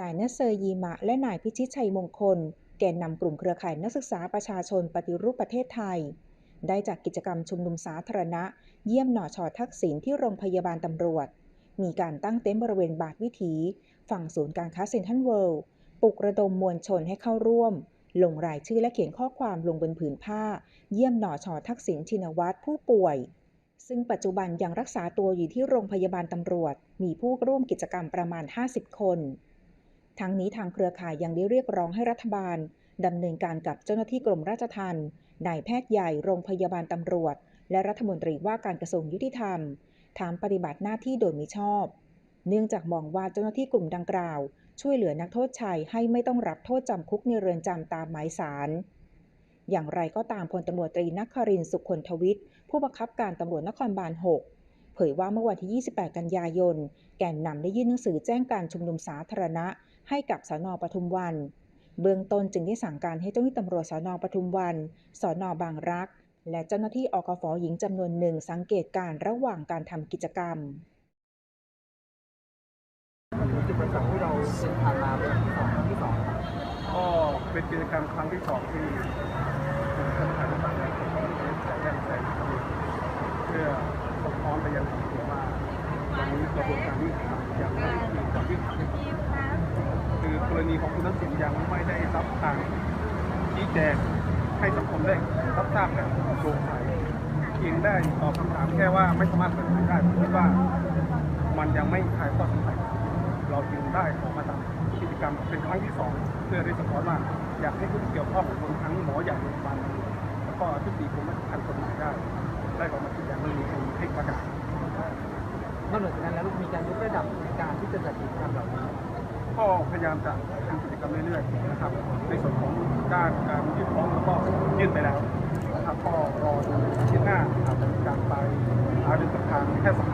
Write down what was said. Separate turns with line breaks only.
นายนเซอร์ยีมะ และนายพิชิตชัยมงคล แกนนำกลุ่มเครือข่ายนักศึกษาประชาชนปฏิรูปประเทศไทย ได้จัดกิจกรรมชุมนุมสาธารณะ เยี่ยมหน่อชอทักษิณที่โรงพยาบาลตำรวจ มีการตั้งเต็นท์บริเวณบาทวิถี ฝั่งศูนย์การค้าเซ็นทรัลเวิลด์ปลุกระดมมวลชนให้เข้าร่วม ลงรายชื่อและเขียนข้อความลงบนผืนผ้า เยี่ยมหน่อชอทักษิณชินวัตรผู้ป่วยซึ่งปัจจุบันยังรักษาตัวอยู่ที่โรงพยาบาลตำรวจ มีผู้ร่วมกิจกรรมประมาณ 50 คน ทั้งนี้ทางเครือข่ายยังได้เรียกร้องให้รัฐบาลดำเนินการกับเจ้าหน้าที่กรมราชทัณฑ์นายแพทย์ใหญ่โรงพยาบาลตำรวจ และรัฐมนตรีว่าการกระทรวงยุติธรรม ฐานปฏิบัติหน้าที่โดยมิชอบ เนื่องจากมองว่าเจ้าหน้าที่กลุ่มดังกล่าว ช่วยเหลือนักโทษชายให้ไม่ต้องรับโทษจำคุกในเรือนจำตามหมายสารอย่างไรก็ตามพลตำรวจตรีนักครินสุขคนทวิทย์ผู้บังคับการตำรวจนครบาล 6 เผยว่าเมื่อวันที่ 28 กันยายน แกนนำได้ยื่นหนังสือแจ้งการชุมนุมสาธารณะ ให้กับสอนอปทุมวัน เบื้องต้นจึงได้สั่งการให้เจ้าหน้าที่ตำรวจสอนอปทุมวันสอนอบางรัก และเจ้าหน้าที่อกฟอหญิงจำนวนหนึ่งสังเกตการระหว่างการทำกิจกรรม
จุดประสงค์ที่เราเดินทางมาเป็นที่สองครั้งที่สองครับ
ก็เป็นกิจกรรมครั้งที่สองที่ผมทำการปฏิบัติใส่แว่นใส่เพื่อสะท้อนไปยังสังคมว่าวันนี้กระบวนการยุติธรรมยังไม่มีความยุติธรรมคือกรณี ของคุณทักษิณยังไม่ได้รับการชี้แจงให้สังคมได้รับทราบแบบโปร่งใสเพียงได้ตอบคำถามแค่ว่าไม่สามารถเปิดเผยได้ผมคิดว่ามันยังไม่คลายข้อสงสัยเราจึงได้ออกมาทำกิจกรรมเป็นครั้งที่สองเพื่อได้สะท้อนว่าอยากให้ผู้ที่เกี่ยวข้องรวมทั้งหมออย่างโรงพยาบาลแล้วก็ทุกปีกรมราชทัณฑ์กฎหมายได้ ได้ออกมาชี้แจงเรื่องนี้ให้ประกาศ
นอกจากนั้นแล้วมีการยกระดับในการที่จะจัดกิจกรรมเหล่านี้
ก็พยายามจะทำกิจกรรมเรื่อยๆนะครับ ในส่วนของด้านการยื่นฟ้องแล้วก็ยื่นไปแล้วนะครับก็รอดูอาทิตย์หน้าอาจจะมีการไปหารือกับทางแพทยสภา